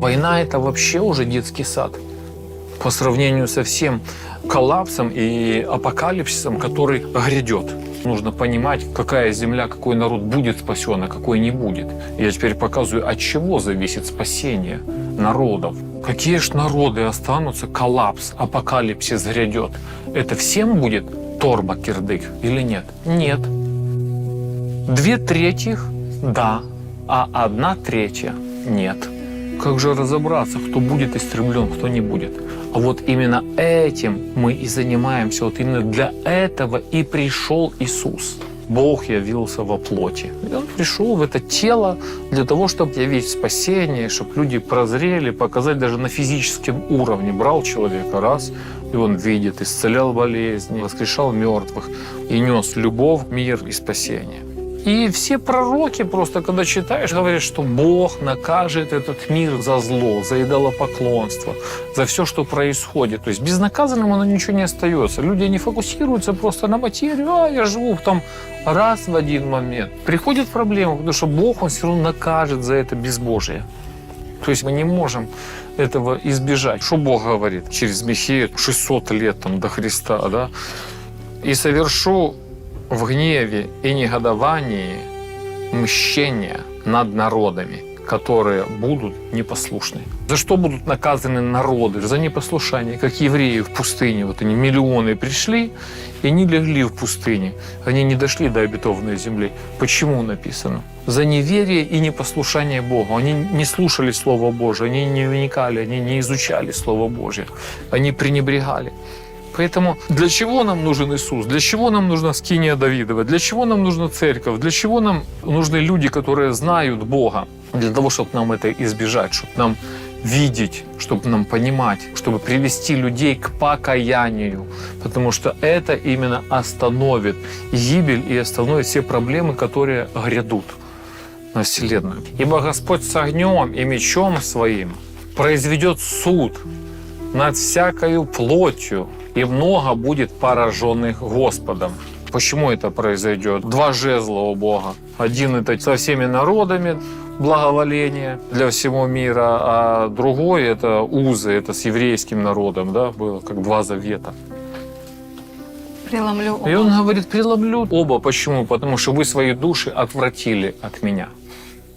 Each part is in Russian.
Война – это вообще уже детский сад по сравнению со всем коллапсом и апокалипсисом, который грядет. Нужно понимать, какая земля, какой народ будет спасен, а какой не будет. Я теперь показываю, от чего зависит спасение народов. Какие ж народы останутся, коллапс, апокалипсис грядет. Это всем будет торба кирдык или нет? Нет. Две трети – да, а одна третья – нет. Как же разобраться, кто будет истреблен, кто не будет? А вот именно этим мы и занимаемся. Вот именно для этого и пришел Иисус. Бог явился во плоти. И Он пришел в это тело для того, чтобы явить спасение, чтобы люди прозрели, показать даже на физическом уровне. Брал человека раз, и он видит, исцелял болезни, воскрешал мертвых и нес любовь, мир и спасение. И все пророки просто, когда читаешь, говорят, что Бог накажет этот мир за зло, за идолопоклонство, за все, что происходит. То есть безнаказанным оно ничего не остается. Люди не фокусируются просто на материю, а я живу там раз в один момент. Приходит проблема, потому что Бог, Он все равно накажет за это безбожие. То есть мы не можем этого избежать. Что Бог говорит через Михея 600 лет там, до Христа, да? «И совершу в гневе и негодовании мщение над народами, которые будут непослушны. За что будут наказаны народы? За непослушание, как евреи в пустыне. Вот они миллионы пришли, и они легли в пустыне. Они не дошли до обетованной земли. Почему написано? За неверие и непослушание Богу. Они не слушали Слово Божие, они не вникали, они не изучали Слово Божие. Они пренебрегали. Поэтому для чего нам нужен Иисус? Для чего нам нужна скиния Давидова? Для чего нам нужна церковь? Для чего нам нужны люди, которые знают Бога? Для того, чтобы нам это избежать, чтобы нам видеть, чтобы нам понимать, чтобы привести людей к покаянию. Потому что это именно остановит гибель и остановит все проблемы, которые грядут на Вселенную. Ибо Господь с огнем и мечом своим произведет суд над всякою плотью, и много будет пораженных Господом. Почему это произойдет? Два жезла у Бога. Один это со всеми народами благоволение для всего мира, а другой это узы, это с еврейским народом, да, было как два завета. Преломлю И он говорит, преломлю оба. Почему? Потому что вы свои души отвратили от меня.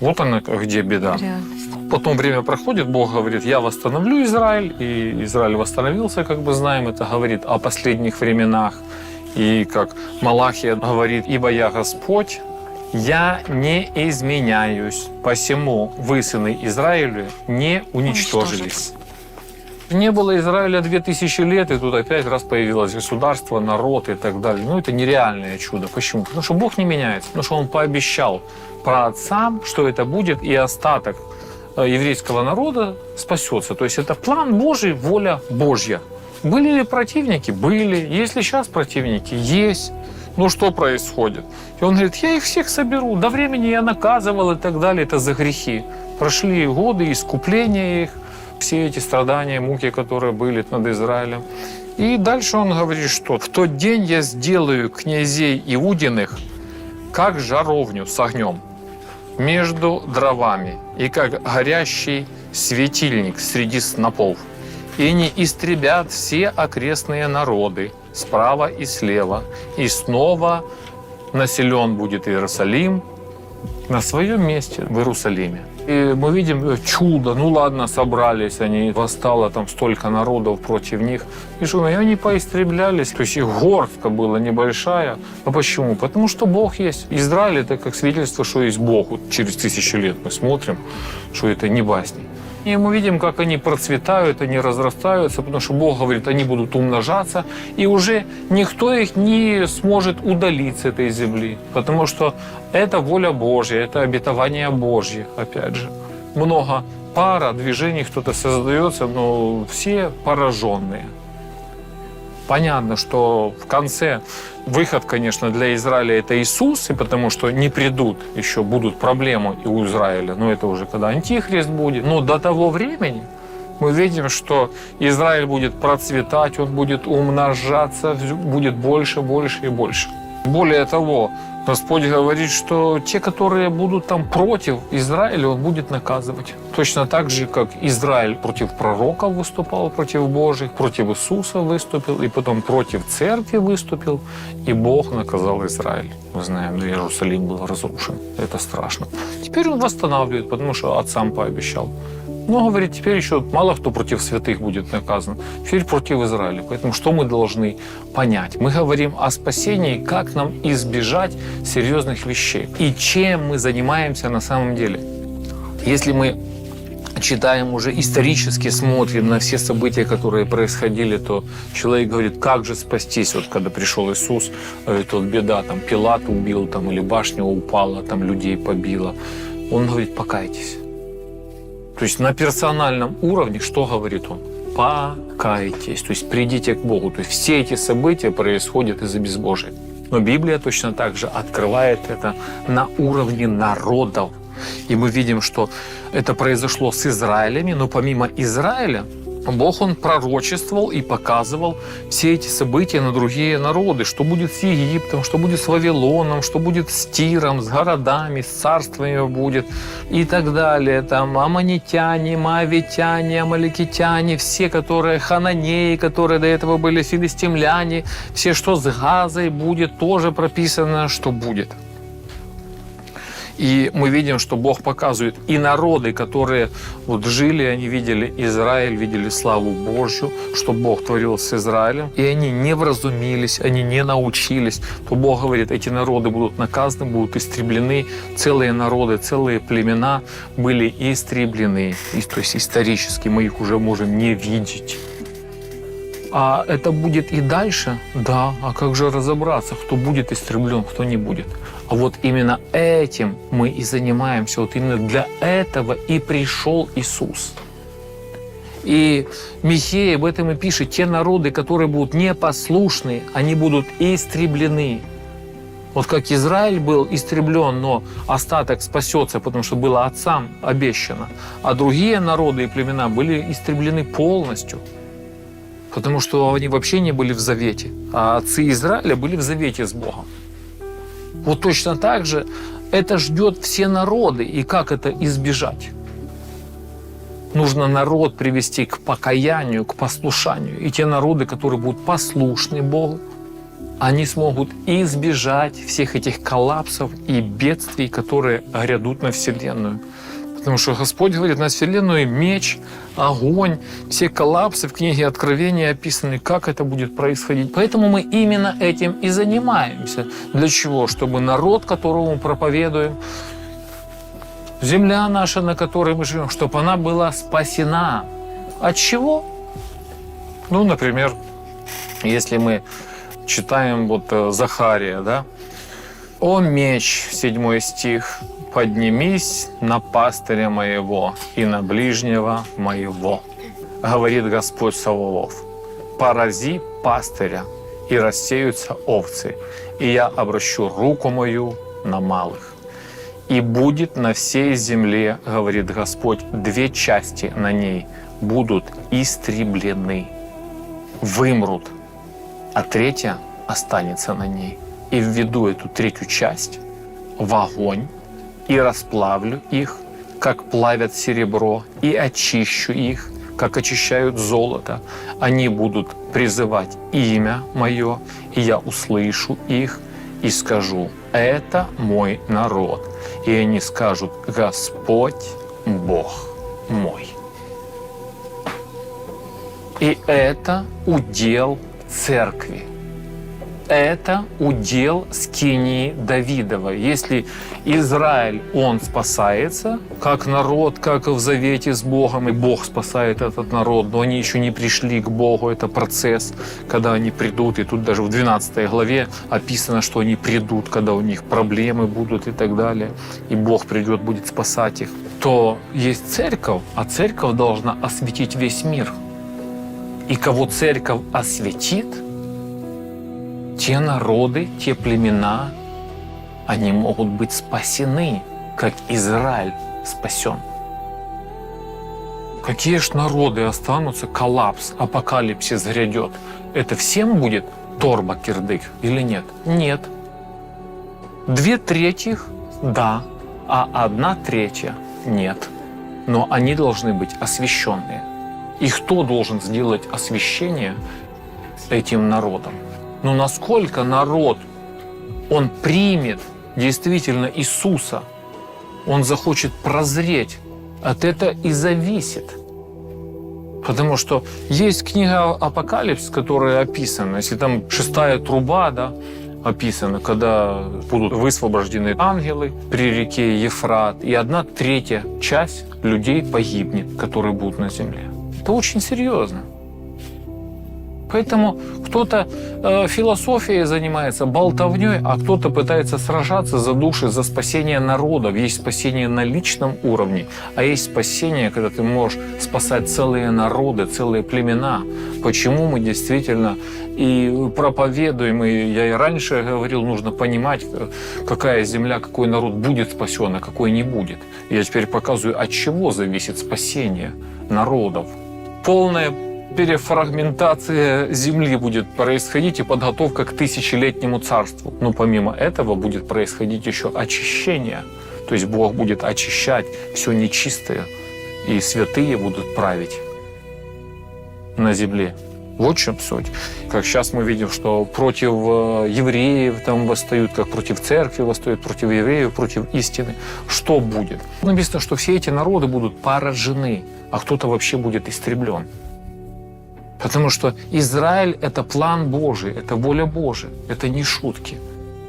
Вот она где беда. реальность. Потом время проходит, Бог говорит, я восстановлю Израиль, и Израиль восстановился, как бы знаем, это говорит о последних временах. И как Малахия говорит, ибо я Господь, я не изменяюсь, посему вы, сыны Израиля, не уничтожились. Не было Израиля 2000 лет, и тут опять раз появилось государство, народ и так далее. Ну, это нереальное чудо. Почему? Потому что Бог не меняется. Потому что Он пообещал праотцам, что это будет, и остаток еврейского народа спасется. То есть это план Божий, воля Божья. Были ли противники? Были. Есть ли сейчас противники? Есть. Ну что происходит? И он говорит, я их всех соберу. До времени я наказывал и так далее. Это за грехи. Прошли годы искупления их, все эти страдания, муки, которые были над Израилем. И дальше он говорит, что в тот день я сделаю князей Иудиных как жаровню с огнем между дровами и как горящий светильник среди снопов. И не истребят все окрестные народы справа и слева. И снова населен будет Иерусалим на своем месте в Иерусалиме. И мы видим э, чудо. Ну ладно, собрались они, восстало там столько народов против них. И что, и они поиструблялись. То есть их горстка была небольшая. А почему? Потому что Бог есть. Израиль это как свидетельство, что есть Бог. Вот через тысячи лет мы смотрим, что это не басни. И мы видим, как они процветают, они разрастаются, потому что Бог говорит, они будут умножаться, и уже никто их не сможет удалить с этой земли, потому что это воля Божья, это обетование Божье, опять же. Много пара, движений кто-то создается, но все пораженные. Понятно, что в конце выход, конечно, для Израиля это Иисус, и потому что не придут, еще будут проблемы и у Израиля, но это уже когда Антихрист будет. Но до того времени мы видим, что Израиль будет процветать, он будет умножаться, будет больше, больше и больше. Более того, Господь говорит, что те, которые будут там против Израиля, Он будет наказывать. Точно так же, как Израиль против пророков выступал, против Божьих, против Иисуса выступил, и потом против церкви выступил, и Бог наказал Израиль. Мы знаем, Иерусалим был разрушен. Это страшно. Теперь Он восстанавливает, потому что отцам пообещал. Но, говорит, теперь еще мало кто против святых будет наказан. Теперь против Израиля. Поэтому что мы должны понять? Мы говорим о спасении, как нам избежать серьезных вещей. И чем мы занимаемся на самом деле. Если мы читаем уже исторически, смотрим на все события, которые происходили, то человек говорит, как же спастись? Вот когда пришел Иисус, говорит, вот беда, там Пилат убил, там, или башня упала, там людей побила. Он говорит, покайтесь. То есть на персональном уровне что говорит он? Покайтесь, то есть придите к Богу. То есть все эти события происходят из-за безбожия. Но Библия точно так же открывает это на уровне народов. И мы видим, что это произошло с Израилями, но помимо Израиля Бог, Он пророчествовал и показывал все эти события на другие народы. Что будет с Египтом, что будет с Вавилоном, что будет с Тиром, с городами, с царствами будет и так далее. Там аманитяне, маавитяне, амаликитяне, все, которые хананеи, которые до этого были филистимляне, все, что с Газой будет, тоже прописано, что будет. И мы видим, что Бог показывает и народы, которые вот жили, они видели Израиль, видели славу Божью, что Бог творил с Израилем, и они не вразумились, они не научились, то Бог говорит, эти народы будут наказаны, будут истреблены, целые народы, целые племена были истреблены. И, то есть исторически мы их уже можем не видеть. А это будет и дальше? Да. А как же разобраться, кто будет истреблен, кто не будет? А вот именно этим мы и занимаемся. Вот именно для этого и пришел Иисус. И Михея об этом и пишет. Те народы, которые будут непослушны, они будут истреблены. Вот как Израиль был истреблен, но остаток спасется, потому что было отцам обещано. А другие народы и племена были истреблены полностью – потому что они вообще не были в завете, а отцы Израиля были в завете с Богом. Вот точно так же это ждет все народы. И как это избежать? Нужно народ привести к покаянию, к послушанию. И те народы, которые будут послушны Богу, они смогут избежать всех этих коллапсов и бедствий, которые грядут на Вселенную. Потому что Господь говорит, на Вселенную меч, огонь, все коллапсы в книге Откровения описаны, как это будет происходить. Поэтому мы именно этим и занимаемся. Для чего? Чтобы народ, которому проповедуем, земля наша, на которой мы живем, чтобы она была спасена. От чего? Ну, например, если мы читаем вот э, Захария, да, «О меч», седьмой стих, поднимись на пастыря моего и на ближнего моего, говорит Господь Саволов. Порази пастыря, и рассеются овцы, и я обращу руку мою на малых. И будет на всей земле, говорит Господь, две части на ней будут истреблены, вымрут, а третья останется на ней. И введу эту третью часть в огонь, и расплавлю их, как плавят серебро, и очищу их, как очищают золото. Они будут призывать имя мое, и я услышу их и скажу, это мой народ. И они скажут, Господь Бог мой. И это удел церкви это удел скинии Давидова. Если Израиль, он спасается, как народ, как в завете с Богом, и Бог спасает этот народ, но они еще не пришли к Богу, это процесс, когда они придут, и тут даже в 12 главе описано, что они придут, когда у них проблемы будут и так далее, и Бог придет, будет спасать их, то есть церковь, а церковь должна осветить весь мир. И кого церковь осветит – те народы, те племена, они могут быть спасены, как Израиль спасен. Какие ж народы останутся, коллапс, апокалипсис грядет. Это всем будет торба кирдык или нет? Нет. Две трети – да, а одна третья – нет. Но они должны быть освященные. И кто должен сделать освящение этим народом? Ну, насколько народ, он примет действительно Иисуса, он захочет прозреть, от этого и зависит. Потому что есть книга Апокалипс, которая описана, если там шестая труба, да, описано, когда будут высвобождены ангелы при реке Ефрат, и одна третья часть людей погибнет, которые будут на земле. Это очень серьезно. Поэтому кто-то э, философией занимается, болтовней, а кто-то пытается сражаться за души, за спасение народов. Есть спасение на личном уровне, а есть спасение, когда ты можешь спасать целые народы, целые племена. Почему мы действительно и проповедуем, и я и раньше говорил, нужно понимать, какая земля, какой народ будет спасен, а какой не будет. Я теперь показываю, от чего зависит спасение народов. Полное перефрагментация земли будет происходить и подготовка к тысячелетнему царству. Но помимо этого будет происходить еще очищение. То есть Бог будет очищать все нечистое, и святые будут править на земле. Вот в чем суть. Как сейчас мы видим, что против э, евреев там восстают, как против церкви восстают, против евреев, против истины. Что будет? Написано, что все эти народы будут поражены, а кто-то вообще будет истреблен. Потому что Израиль – это план Божий, это воля Божия, это не шутки.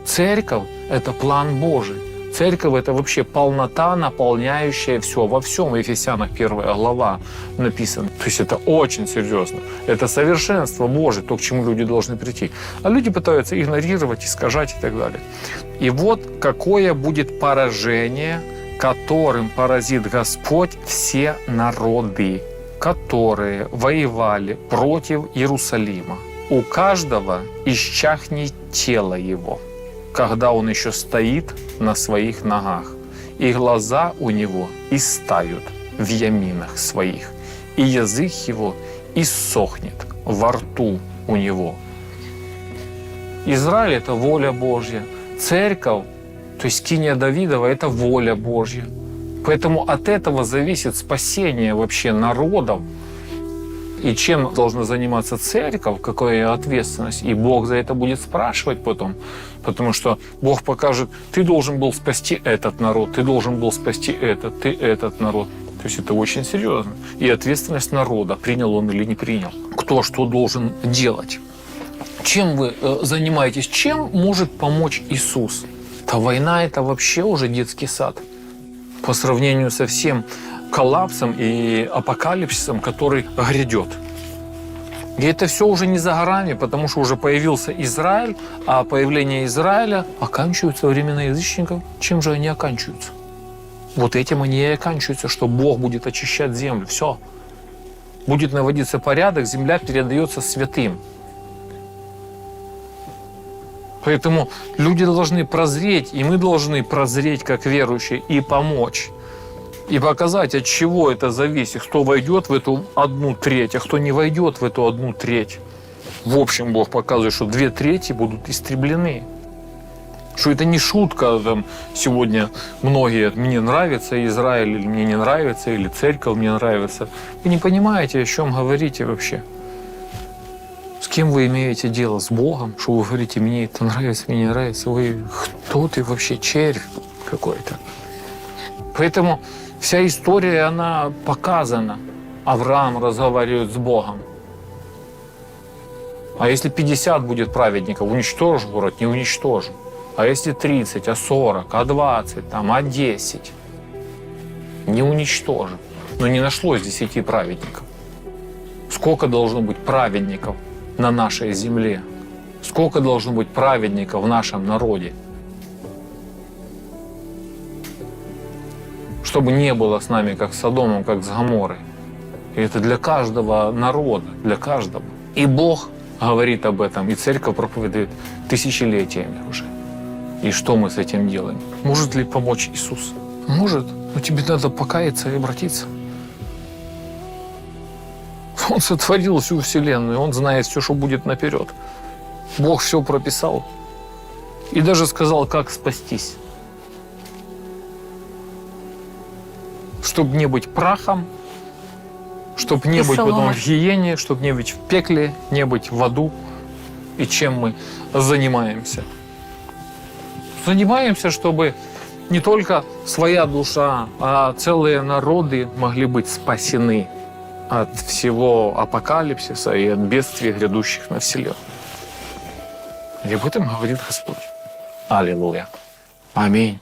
Церковь – это план Божий. Церковь – это вообще полнота, наполняющая все во всем. В Ефесянах первая глава написано. То есть это очень серьезно. Это совершенство Божие, то, к чему люди должны прийти. А люди пытаются игнорировать, искажать и так далее. И вот какое будет поражение, которым поразит Господь все народы которые воевали против Иерусалима. У каждого исчахнет тело его, когда он еще стоит на своих ногах, и глаза у него истают в яминах своих, и язык его иссохнет во рту у него. Израиль – это воля Божья. Церковь, то есть киния Давидова – это воля Божья. Поэтому от этого зависит спасение вообще народов. И чем должна заниматься церковь, какая ответственность. И Бог за это будет спрашивать потом. Потому что Бог покажет, ты должен был спасти этот народ, ты должен был спасти этот, ты этот народ. То есть это очень серьезно. И ответственность народа, принял он или не принял. Кто что должен делать. Чем вы э, занимаетесь? Чем может помочь Иисус? Та война – это вообще уже детский сад по сравнению со всем коллапсом и апокалипсисом, который грядет. И это все уже не за горами, потому что уже появился Израиль, а появление Израиля оканчиваются времена язычников. Чем же они оканчиваются? Вот этим они и оканчиваются, что Бог будет очищать землю. Все. Будет наводиться порядок, земля передается святым. Поэтому люди должны прозреть, и мы должны прозреть как верующие и помочь. И показать, от чего это зависит, кто войдет в эту одну треть, а кто не войдет в эту одну треть. В общем, Бог показывает, что две трети будут истреблены. Что это не шутка, там, сегодня многие, мне нравится Израиль, или мне не нравится, или церковь мне нравится. Вы не понимаете, о чем говорите вообще. Кем вы имеете дело? С Богом? Что вы говорите, мне это нравится, мне не нравится? Вы кто ты вообще? Червь какой-то. Поэтому вся история, она показана. Авраам разговаривает с Богом. А если 50 будет праведников, уничтожишь город, не уничтожим. А если 30, а 40, а 20, там, а 10, не уничтожим. Но не нашлось 10 праведников. Сколько должно быть праведников, на нашей земле. Сколько должно быть праведников в нашем народе. Чтобы не было с нами, как с Содомом, как с Гаморой. И это для каждого народа, для каждого. И Бог говорит об этом, и церковь проповедует тысячелетиями уже. И что мы с этим делаем? Может ли помочь Иисус? Может, но тебе надо покаяться и обратиться. Он сотворил всю Вселенную, Он знает все, что будет наперед. Бог все прописал. И даже сказал, как спастись. Чтобы не быть прахом, чтобы не И быть потом в гиене, чтобы не быть в пекле, не быть в аду. И чем мы занимаемся? Занимаемся, чтобы не только своя душа, а целые народы могли быть спасены от всего апокалипсиса и от бедствий, грядущих на вселенную. И об этом говорит Господь. Аллилуйя. Аминь.